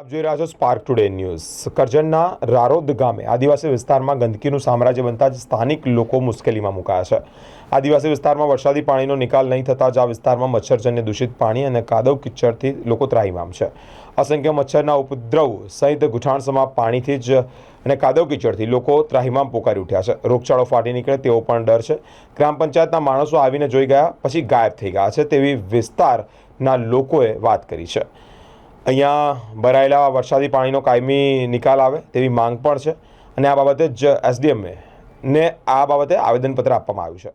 આપ જોઈ રહ્યા છો સ્પાર્ક ટુડે ન્યૂઝ કરજણના રારોદ ગામે આદિવાસી વિસ્તારમાં ગંદકીનું સામ્રાજ્ય બનતા જ સ્થાનિક લોકો મુશ્કેલીમાં મુકાયા છે. આદિવાસી વિસ્તારમાં વરસાદી પાણીનો નિકાલ નહીં થતાં જ આ વિસ્તારમાં મચ્છરજન્ય દૂષિત પાણી અને કાદવ કિચડથી લોકો ત્રાહીમામ છે. અસંખ્ય મચ્છરના ઉપદ્રવ સહિત ગુઠાણસમાં પાણીથી જ અને કાદવ કિચડથી લોકો ત્રાહિમામ પોકારી ઉઠ્યા છે. રોગચાળો ફાટી નીકળે તેવો પણ ડર છે. ગ્રામ પંચાયતના માણસો આવીને જોઈ ગયા, પછી ગાયબ થઈ ગયા છે તેવી વિસ્તારના લોકોએ વાત કરી છે. અહીંયા ભરાયેલા વરસાદી પાણીનો કાયમી નિકાલ આવે તેવી માંગ પણ છે અને આ બાબતે જ એસડીએમએ ને આ બાબતે આવેદનપત્ર આપવામાં આવ્યું છે.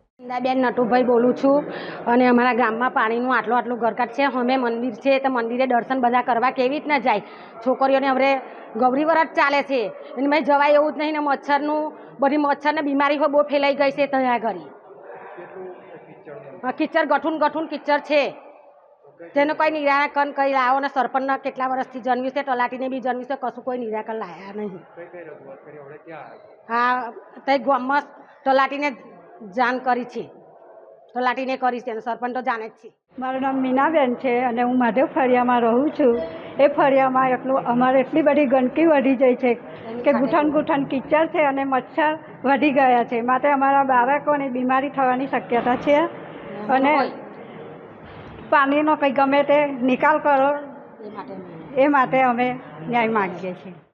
બેન નટુભાઈ બોલું છું અને અમારા ગામમાં પાણીનું આટલું આટલું ગરકાટ છે. અમે મંદિર છે તો મંદિરે દર્શન બધા કરવા કેવી રીતના જાય? છોકરીઓને હવે ગૌરી વરસ ચાલે છે. એને ભાઈ જવાય એવું જ નહીં ને મચ્છરનું બધી મચ્છરને બીમારી બહુ ફેલાઈ ગઈ છે ત્યાં હા, કિચડ ગઠુન ગઠુન કિચડ છે. તેનું કોઈ નિરાકરણ કરી લાવો ને સરપંચના કેટલા વર્ષથી જન્મ્યું છે તલાટીને બી જન્મ્યું છે કશું કોઈ નિરાકરણ લાયા નહીં. હા તે ગામમાં તલાટીને જાણ કરી છે. તલાટીને કરી છે અને સરપંચ તો જાણે જ છે. મારું નામ મીનાબેન છે અને હું માધવ ફળિયામાં રહું છું. એ ફળિયામાં એટલું અમારે એટલી બધી ગંદકી વધી જાય છે કે ગુઠણ ગુઠણ કિચડ છે અને મચ્છર વધી ગયા છે. માટે અમારા બાળકોને બીમારી થવાની શક્યતા છે. અને પાણીનો કંઈ ગમે તે નિકાલ કરો. એ માટે અમે ન્યાય માગીએ છીએ.